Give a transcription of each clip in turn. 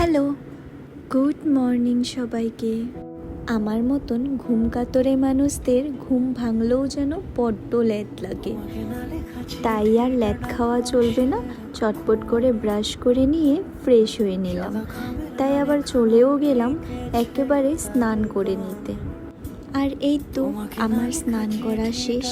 Hello. Good morning সবাইকে। আমার মতন ঘুম কাতরে মানুষদের ঘুম ভাঙলেও যেন বড্ড ল্যাদ লাগে। তাই আর ল্যাদ খাওয়া চলবে না। চটপট করে ব্রাশ করে নিয়ে ফ্রেশ হয়ে নিলাম। তাই আবার চলেও গেলাম একেবারে স্নান করে নিতে। আর এই তো আমার স্নান করা শেষ।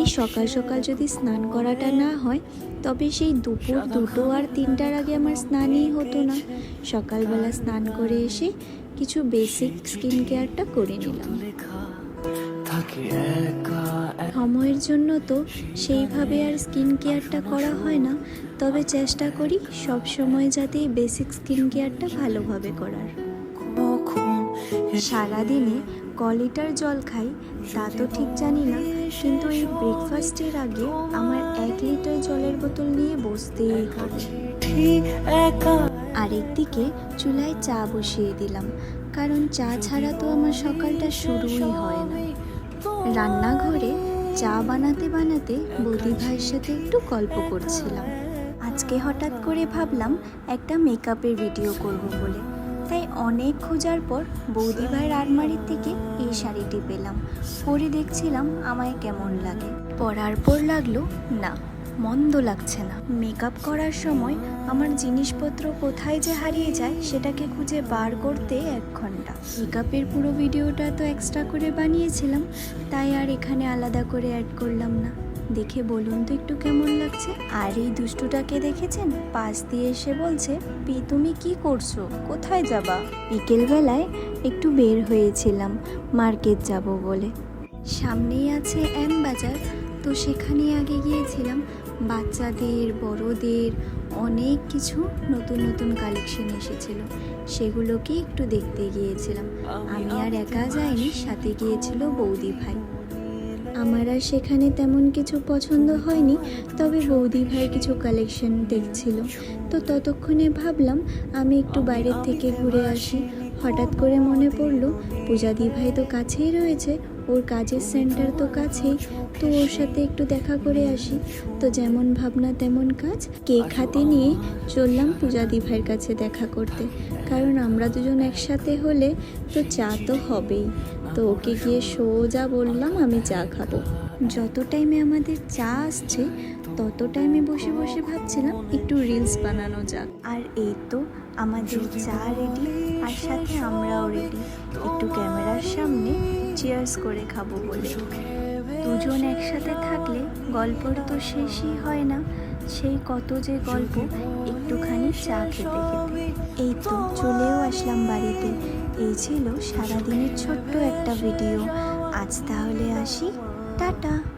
এই সকাল সকাল যদি স্নান করাটা না হয় তবে সেই দুপুর দুটো আর তিনটার আগে আমার স্নানই হতো না। সকালবেলা স্নান করে এসে কিছু বেসিক স্কিন কেয়ারটা করে নিলাম। সময়ের জন্য তো সেইভাবে আর স্কিন কেয়ারটা করা হয় না। তবে চেষ্টা করি সব সময় যাতে বেসিক স্কিন কেয়ারটা ভালোভাবে করার। সারাদিনে ক লিটার জল খাই, তা তো ঠিক জানি না। কিন্তু এই ব্রেকফাস্টের আগে আমার এক লিটার জলের বোতল নিয়ে বসতেই আরেকদিকে চুলায় চা বসিয়ে দিলাম, কারণ চা ছাড়া তো আমার সকালটা শুরুই হয় না। রান্নাঘরে চা বানাতে বানাতে বৌদি ভাইয়ের সাথে একটু গল্প করছিলাম। আজকে হঠাৎ করে ভাবলাম একটা মেকআপের ভিডিও করব বলে। তাই অনেক খোঁজার পর বৌদি ভাইয়ের আলমারির থেকে এই শাড়িটি পেলাম। পরে দেখছিলাম আমায় কেমন লাগে। পরার পর লাগল, না, মন্দ লাগছে না। মেকআপ করার সময় আমার জিনিসপত্র কোথায় যে হারিয়ে যায় সেটাকে খুঁজে বার করতে এক ঘণ্টা। মেকআপের পুরো ভিডিওটা তো এক্সট্রা করে বানিয়েছিলাম, তাই আর এখানে আলাদা করে অ্যাড করলাম না। দেখে বলুন তো একটু কেমন লাগছে? আর এই দুষ্টুটাকে দেখেছেন? পাশ দিয়ে এসে বলছে পি তুমি কি করছ? কোথায় যাবা? বিকেলবেলায় একটু বের হয়েছিলাম মার্কেট যাব বলে। সামনেই আছে এম বাজার তো সেখানে আগে গিয়েছিলাম। বাচ্চাদের বড়দের অনেক কিছু নতুন নতুন কালেকশন এসেছিল। সেগুলোকে একটু দেখতে গিয়েছিলাম। আমি আর একা যাইনি সাথে গিয়েছিল বৌদি ভাই। আমার আর সেখানে তেমন কিছু পছন্দ হয়নি, তবে বৌদি ভাই কিছু কালেকশন দেখছিল। তো ততক্ষণে ভাবলাম, আমি একটু বাইরের থেকে ঘুরে আসি। হঠাৎ করে মনে পড়ল, পূজাদি ভাই তো কাছেই রয়েছে, ওর কাজের সেন্টার তো কাছেই। তো ওর সাথে একটু দেখা করে আসি। তো যেমন ভাবনা তেমন কাজ, কেক হাতে নিয়ে চললাম পূজাদি ভাইয়ের কাছে দেখা করতে। কারণ আমরা দুজন একসাথে হলে তো চা তো হবেই। তো ওকে গিয়ে সোজা বললাম, আমি চা খাব। যত টাইমে আমাদের চা আসছে, তত টাইমে বসে বসে ভাবছিলাম একটু রিলস বানানো যাক। আর এই তো আমাদের চা রেডি আর সাথে আমরাও রেডি একটু ক্যামেরার সামনে চেয়ার্স করে খাব বলে। দুজন একসাথে থাকলে গল্পর তো শেষই হয় না। সেই কত যে গল্প একটুখানি চা খেতে খেতে। এই তো চলেও আসলাম বাড়িতে। এই ছিল সারাদিনের ছোট্ট একটা ভিডিও। আজ তাহলে আসি। টাটা।